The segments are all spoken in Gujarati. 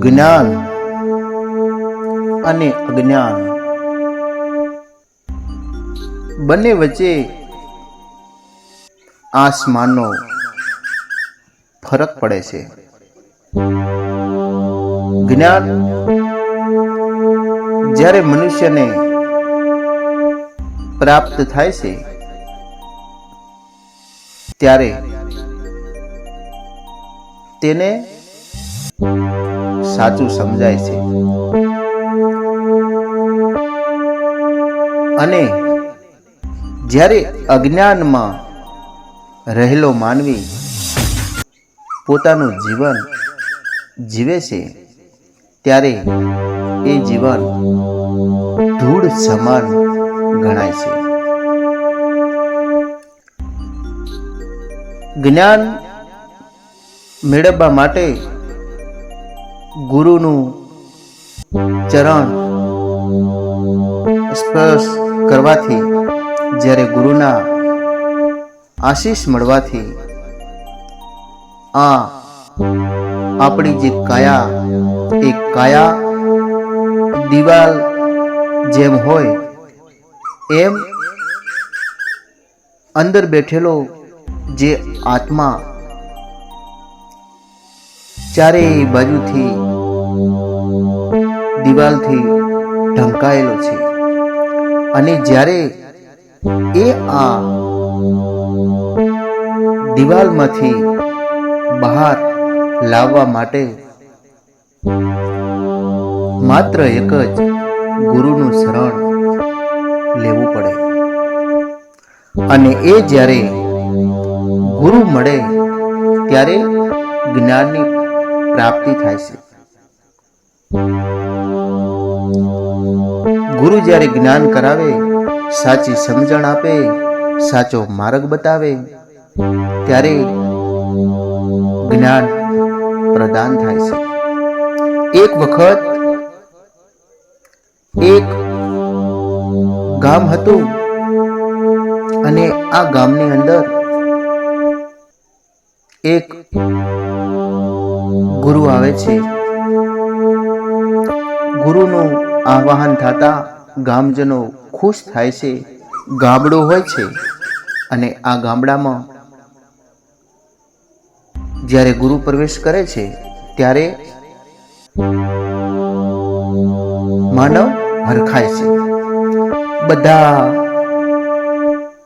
જ્ઞાન અને અજ્ઞાન. બંને વચ્ચે આસમાનનો ફરક પડે છે. જ્ઞાન જ્યારે મનુષ્યને પ્રાપ્ત થાય છે, ત્યારે તેને સાચું સમજાય છે. અને જ્યારે અજ્ઞાનમાં રહેલો માનવી પોતાનું જીવન જીવે છે, ત્યારે એ જીવન ધૂળ સમાન ગણાય છે. જ્ઞાન મેળવવા માટે ગુરુનું ચરણ સ્પર્શ કરવાથી, જ્યારે ગુરુના આશીષ મળવાથી, આ આપણી જે કાયા, એ કાયા દિવાલ જેમ હોય, એમ અંદર બેઠેલો જે આત્મા ચારેય બાજુથી દિવાલથી ઢંકાયેલો છે. અને જ્યારે એ આ દિવાલમાંથી બહાર લાવવા માટે માત્ર એક જ ગુરુનું શરણ લેવું પડે. અને એ જ્યારે ગુરુ મળે, ત્યારે જ્ઞાનની પ્રાપ્તિ થાય છે. ગુરુ જ્યારે જ્ઞાન કરાવે, સાચી સમજણ આપે, સાચો માર્ગ બતાવે, ત્યારે જ્ઞાન પ્રદાન થાય છે. એક વખત એક ગામ હતું અને આ ગામની અંદર એક ગુરુ આવે છે. ગુરુનું આવાહન થતા ગામજનો ખુશ થાય છે. ગામડું હોય છે અને આ ગામડામાં જ્યારે ગુરુ પ્રવેશ કરે છે ત્યારે માનવ હરખાય છે. બધા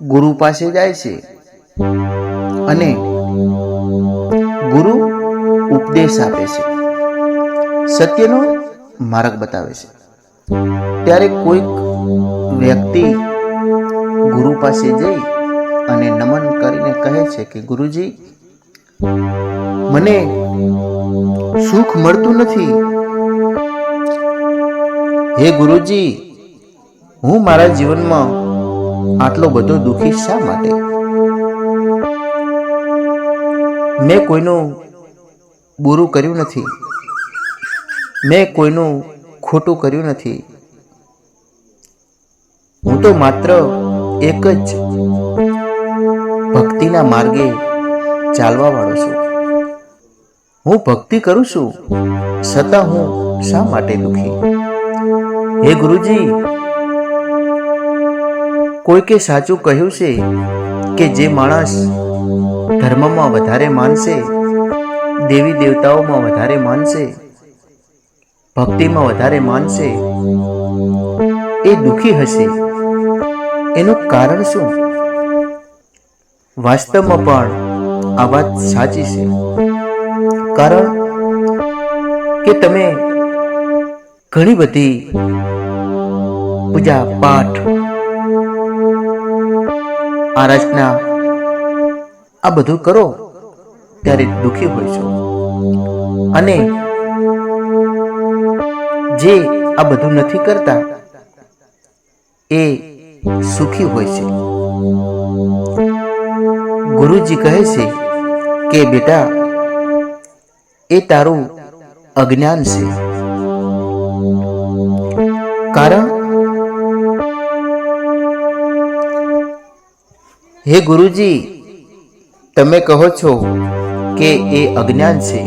ગુરુ પાસે જાય છે અને ગુરુ ઉપદેશ આપે છે. સત્યનો માર્ગ બતાવે છે. ત્યારે કોઈક વ્યક્તિ ગુરુ પાસે જઈ અને નમન કરીને કહે છે કે, ગુરુજી, મને સુખ મળતું નથી. હે ગુરુજી, હું મારા જીવનમાં આટલો બધો દુઃખી શા માટે? મેં કોઈનું બુરું કર્યું નથી. મેં કોઈનું ખોટું કર્યું નથી. હું તો માત્ર એક જ ભક્તિના માર્ગે ચાલવા વાળો છું. હું ભક્તિ કરું છું, છતાં હું શા માટે દુખી? હે ગુરુજી, કોઈકે સાચું કહ્યું છે કે જે માણસ ધર્મમાં વધારે માનશે દેવી દેવતાઓમાં વધારે માનશે, ભક્તિમાં વધારે માનશે, એ દુખી હશે. એનું કારણ શું? વાસ્તવમાં પણ આ વાત સાચી છે. કારણ કે તમે ઘણી બધી પૂજા પાઠ, આરાધના આ બધું કરો. ત્યારે દુઃખી હોય છો. અને જે આ બધું નથી કરતા, એ સુખી હોય છે. ગુરુજી કહે છે કે, બેટા, એ તારું અજ્ઞાન છે. કારણ, હે ગુરુજી, તમે કહો છો કે એ અજ્ઞાન છે?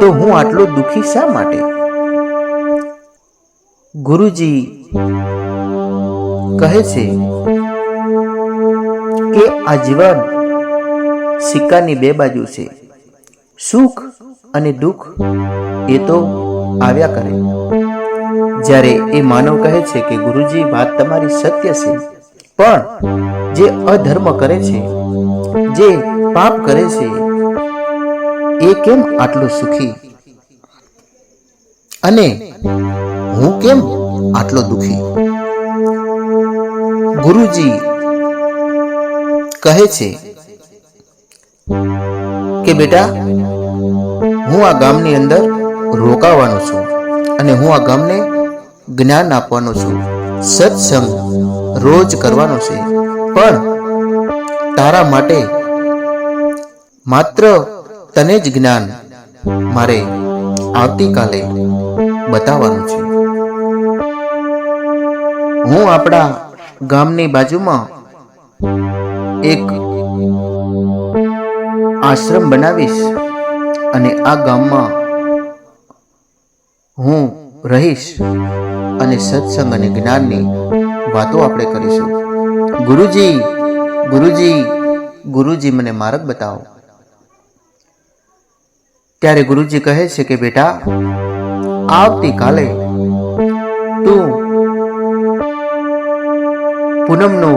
તો હું આટલો દુઃખી શા માટે? ગુરુજી કહે છે કે આ જીવન સિક્કાની બે બાજુ છે. સુખ અને દુઃખ એ તો આવ્યા કરે. જ્યારે એ માનવ કહે છે કે ગુરુજી, વાત તમારી સત્ય છે. પણ જે અધર્મ કરે છે, જે પાપ કરે છે, એ કેમ આટલું સુખી? અને હું કેમ આટલો દુખી? ગુરુજી કહે છે કે બેટા, હું આ ગામની અંદર રોકાવાનો છું અને હું આ ગામને જ્ઞાન આપવાનો છું. સત્સંગ રોજ કરવાનો છે. પણ તારા માટે માત્ર તને જ જ્ઞાન મારે આવતીકાલે બતાવવાનું છે. હું આપણા ગામની બાજુમાં એક આશ્રમ બનાવીશ અને આ ગામમાં હું રહીશ અને સત્સંગ અને જ્ઞાનની વાતો આપણે કરીશું. ગુરુજી ગુરુજી ગુરુજી મને માર્ગ બતાવો. ત્યારે ગુરુજી કહે છે કે, બેટા, આવતીકાલે તું પૂનમનો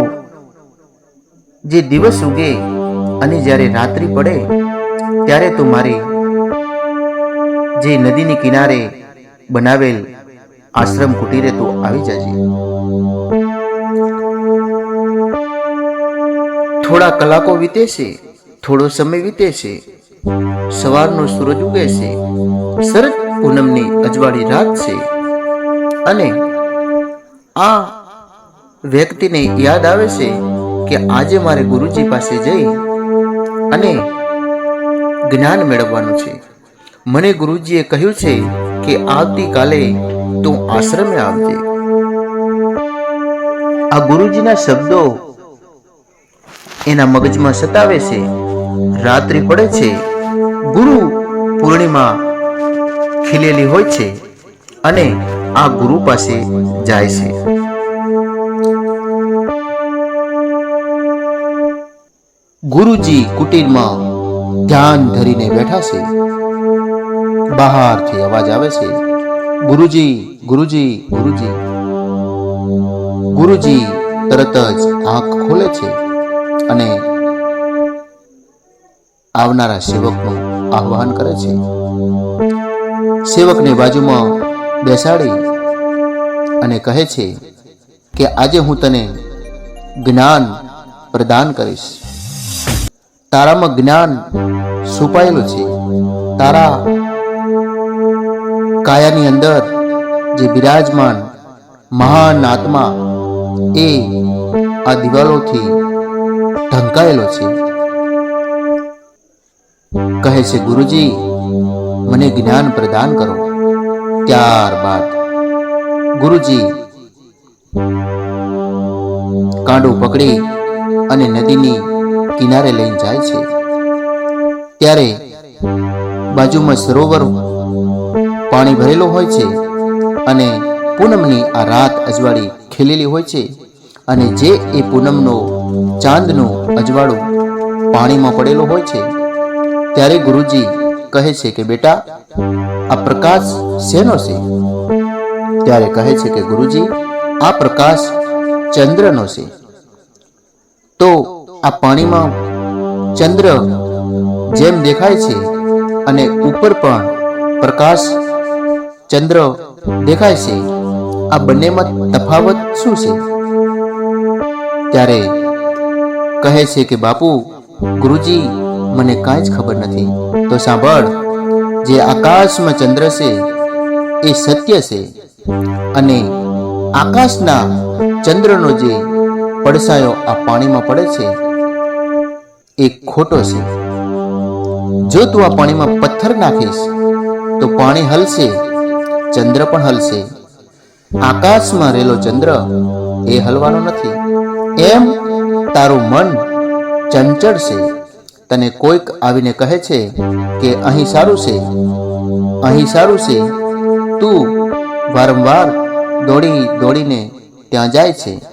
જે દિવસ ઉગે અને જ્યારે રાત્રિ પડે, ત્યારે તું મારી જે નદીની કિનારે બનાવેલ આશ્રમ કુટીરે તું આવી જજે. થોડા કલાકો વીતે છે થોડો સમય વીતે છે સવારનો સૂરજ ઉગે છે. શરદ પૂનમની અજવાળી રાત છે. અને આ વ્યક્તિને યાદ આવે છે કે આજે મારે ગુરુજી પાસે જઈ અને જ્ઞાન મેળવવાનું છે. મને ગુરુજીએ કહ્યું છે કે આવતીકાલે તું આશ્રમે આવજે. આ ગુરુજીના શબ્દો એના મગજમાં સતાવે છે. રાત્રિ પડે છે. ગુરુ પૂર્ણિમા ખીલેલી હોય છે અને આ ગુરુ પાસે જાય છે. ગુરુજી કુટીરમાં ધ્યાન ધરીને બેઠા છે. બહારથી અવાજ આવે છે, ગુરુજી ગુરુજી ગુરુજી. ગુરુજી તરત જ આંખ ખોલે છે અને આવનારા સેવકનું આહ્વાન કરે છે. સેવકને બાજુમાં બેસાડી અને કહે છે કે આજે હું તને જ્ઞાન પ્રદાન કરીશ. તારામાં જ્ઞાન છુપાયેલું છે. તારા કાયાની અંદર જે બિરાજમાન મહાન આત્મા એ આ દિવાલોથી ઢંકાયેલો છે. કહે છે, ગુરુજી, મને જ્ઞાન પ્રદાન કરો. ત્યારબાદ ગુરુજી કાંડું પકડી અને નદીની કિનારે લઈને જાય છે. ત્યારે બાજુમાં સરોવર પાણી ભરેલું હોય છે અને પૂનમની આ રાત અજવાળી ખીલેલી હોય છે અને જે એ પૂનમનો ચાંદનું અજવાળું પાણીમાં પડેલું હોય છે ત્યારે ગુરુજી કહે છે કે, બેટા, આ પ્રકાશ શેનો છે? ત્યારે કહે છે કે, ગુરુજી, આ પ્રકાશ ચંદ્રનો છે. તો આ પાણીમાં ચંદ્ર જેમ દેખાય છે અને ઉપર પણ પ્રકાશ ચંદ્ર દેખાય છે, આ બંનેમાં તફાવત શું છે? ત્યારે કહે છે કે, બાપુ, ગુરુજી મને કાંઈ જ ખબર નથી. તો સાંભળ, જે આકાશમાં ચંદ્ર છે, એ સત્ય છે અને આકાશના ચંદ્રનો જે પડસાયો આ પાણીમાં પડે છે, એ ખોટો છે. જો તું આ પાણીમાં પથ્થર નાખીશ, તો પાણી હલશે, ચંદ્ર પણ હલશે. આકાશમાં રહેલો ચંદ્ર એ હલવાનો નથી. એમ તારું મન ચંચળ છે. તને કોઈક આવીને કહે છે કે અહીં સારું છે? અહીં સારું છે. તું વારંવાર દોડી દોડીને ત્યાં જાય છે.